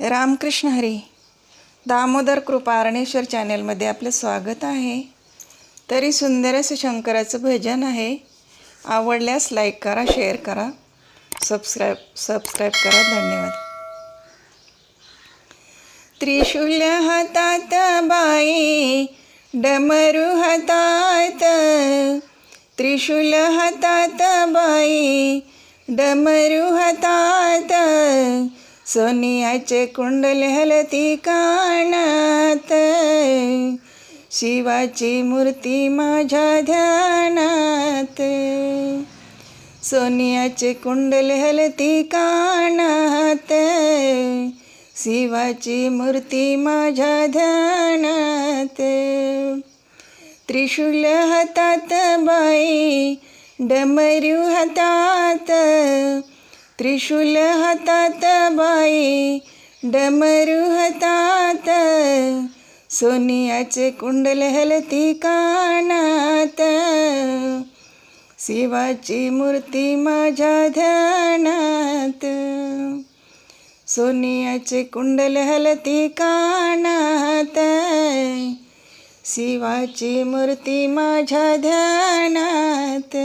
रामकृष्ण हरी. दामोदर कृपारणेश्वर चॅनेलमध्ये चॅनलमध्ये आपलं स्वागत आहे. तरी सुंदर असं शंकराचं भजन आहे. आवडल्यास लाईक करा शेअर करा. सबस्क्राईब सबस्क्राईब करा. धन्यवाद. त्रिशूल हातात बाई डमरू हातात. त्रिशूल हातात बाई डमरू हातात. सोनियाचे कुंडल हलती कानात. शिवाची मूर्ती माझ्या ध्यानात. सोनियाचे कुंडल हलती कानात. शिवाची मूर्ती माझ्या ध्यानात. त्रिशूल हातात बाई डमरू हातात. त्रिशूल हातात बाई डमरू हातात. सोनियाचे कुंडल हलती कानात. शिवाची मूर्ती माझ्या ध्यानात. सोनियाचे कुंडल हलती कानात. शिवाची मूर्ती माझ्या ध्यानात.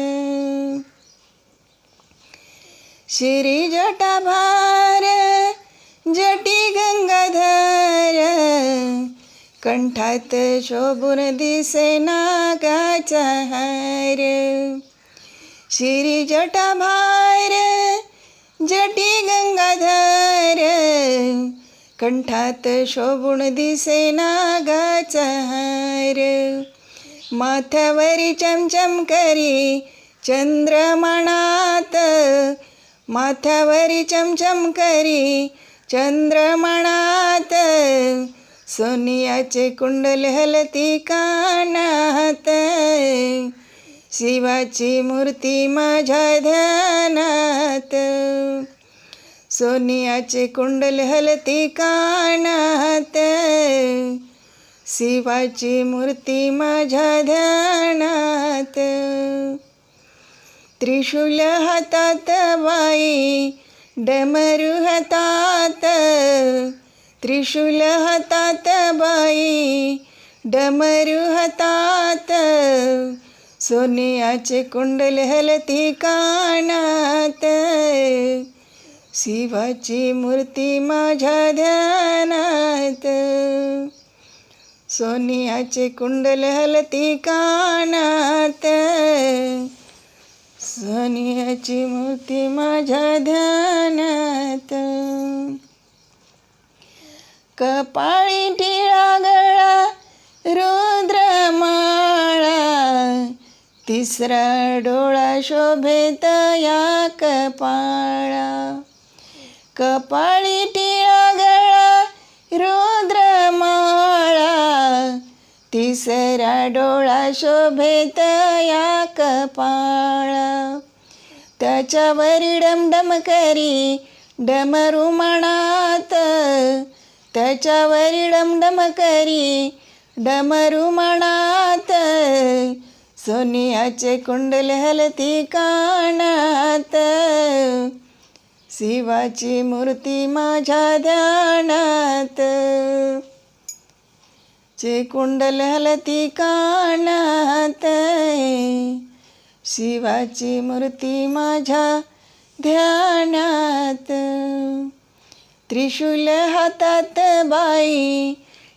श्री जटाभार जटी गंगाधर कंठात शोभून दिसे नागाचा हार. श्री जटाभार जटी गंगाधर कंठात शोभून दिसे नागाचा हार. माथ्यावरी चमचम करी चंद्रमणात माथ्यावरी चमचम करी चंद्रमणात सोनियाचे कुंडल हलती कानात. शिवाची मूर्ती माझ्या ध्यानात. सोनियाचे कुंडल हलती कानात. शिवाची मूर्ती माझ्या ध्यानात. त्रिशूल हातात बाई डमरू हातात. त्रिशूल हातात बाई डमरू हातात. सोनियाचे कुंडल हलती कानात. शिवाची मूर्ती माझ्या ध्यानात. सोनियाचे कुंडल हलती कानात. सोनियाची मूर्ती माझ्या ध्यानात. कपाळी टिळा गळा रुद्रमाळा तिसरा डोळा शोभेत या कपाळा. कपाळी टिळा तिसरा डोळा शोभेत या कपाळा. त्याच्यावर डमडम करी डमरू मनात. त्याच्यावर डमडम करी डमरू मनात. सोनियाचे कुंडल हलती कानात. शिवाची मूर्ती माझ्या ध्यानात. चे कुंडल हलती कानात शिवाची मूर्ती माझ्या ध्यानात. त्रिशूल हातात बाई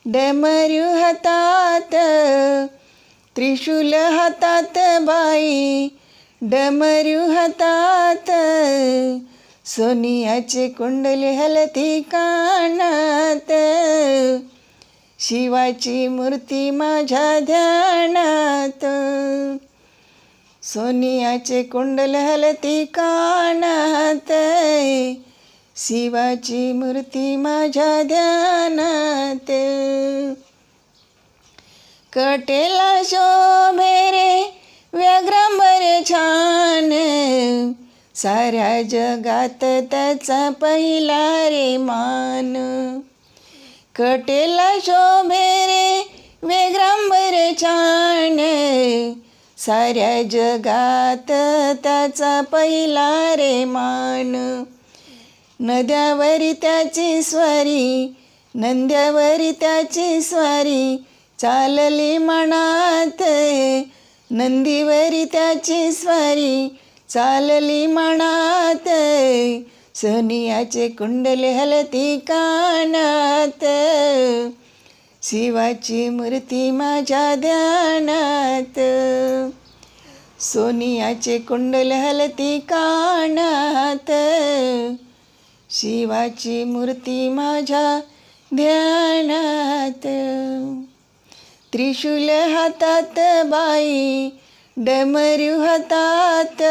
डमरू हातात. त्रिशूल हातात बाई डमरू हातात. सोनियाचे कुंडल हलती कानात. शिवाची मूर्ती माझ्या ध्यानात. सोनियाचे कुंडल हलती कानात. शिवाची मूर्ती माझ्या ध्यानात. कटेला शोभे रे व्याघ्रांबर छान. साऱ्या जगात त्याचा पहिला रे मान. कटेला शोभेरे वेग्रांबर छान. साऱ्या जगात त्याचा पहिला रे मान नद्यावरी त्याची स्वारी नंद्यावरी त्याची स्वारी चालली मनात. नंदीवरी त्याची स्वारी चालली मनात. सोनियाचे कुंडले हलती कानात. शिवाची मूर्ती माझ्या ध्यानात. सोनियाचे कुंडल हलती कानात. शिवाची मूर्ती माझ्या ध्यानात. त्रिशूल हातात बाई डमरू हातात.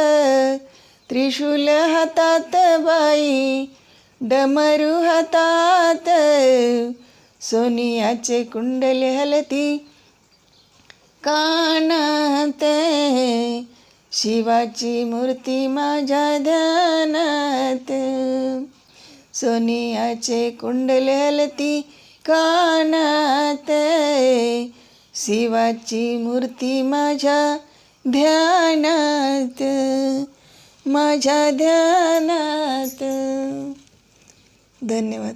त्रिशूल हातात बाई डमरू हातात. सोनियाचे कुंडल हलती कानात. शिवाची मूर्ती माझ्या ध्यानात. सोनियाचे कुंडल हलती कानात. शिवाची मूर्ती माझ्या ध्यानात. माझ्या ध्यानात. धन्यवाद.